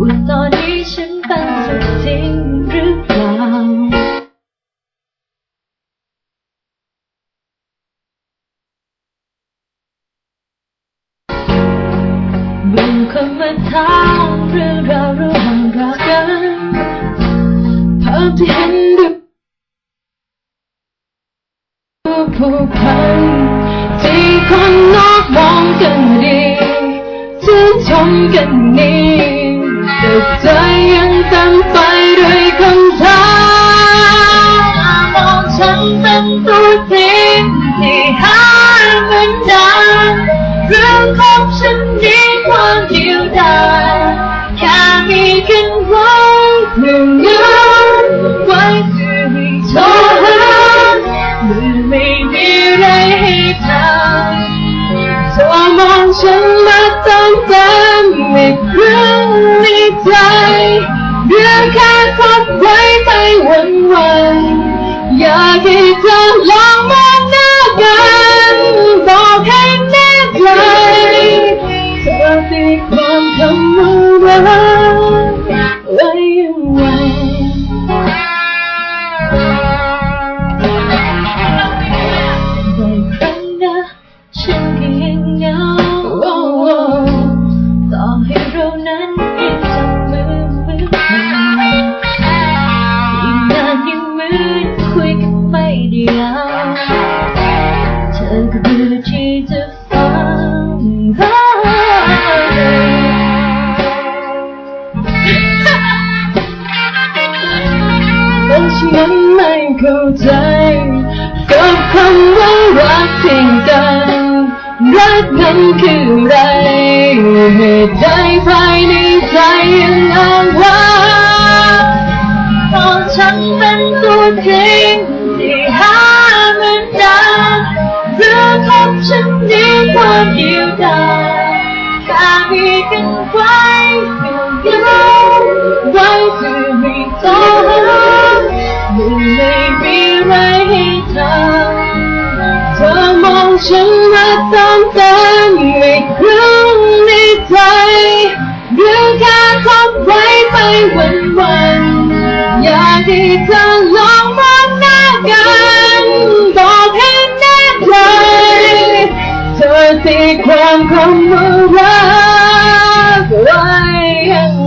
ว่าตอนนี้ฉันเป็นสุดจริงหรือเปล่าบุญคนมาถามเรื่องราวระหว่างรักกันภาพที่เห็นดูผูกพันที่คนนอกมองกันดีชื่นชมกันนี้ แต่ใจยังเต็มไปด้วยคำถามมองฉันเป็นตัวจริงที่หาเหมือนดังเรื่องของฉันนี้ความเดียวดายแค่มีกันว่า ใจเรื่องแค่พบไว้ไปวันวันอยากให้เธอลองมา อก็เบื่อที่จะฟังแต่ฉันไม่เข้าใจกับคำว่ารักเพียงกันรักนั้นคืออะไรเหตุใดภายในใจยังอ้างว้า ฉันมาตามเต็มอีกครั้งในใจเรื่องแค่คบไว้ไปวันวันอยากให้เธอลองมองหน้ากันบอกให้แน่ใจเธอตีความคำว่ารักไว้ยัง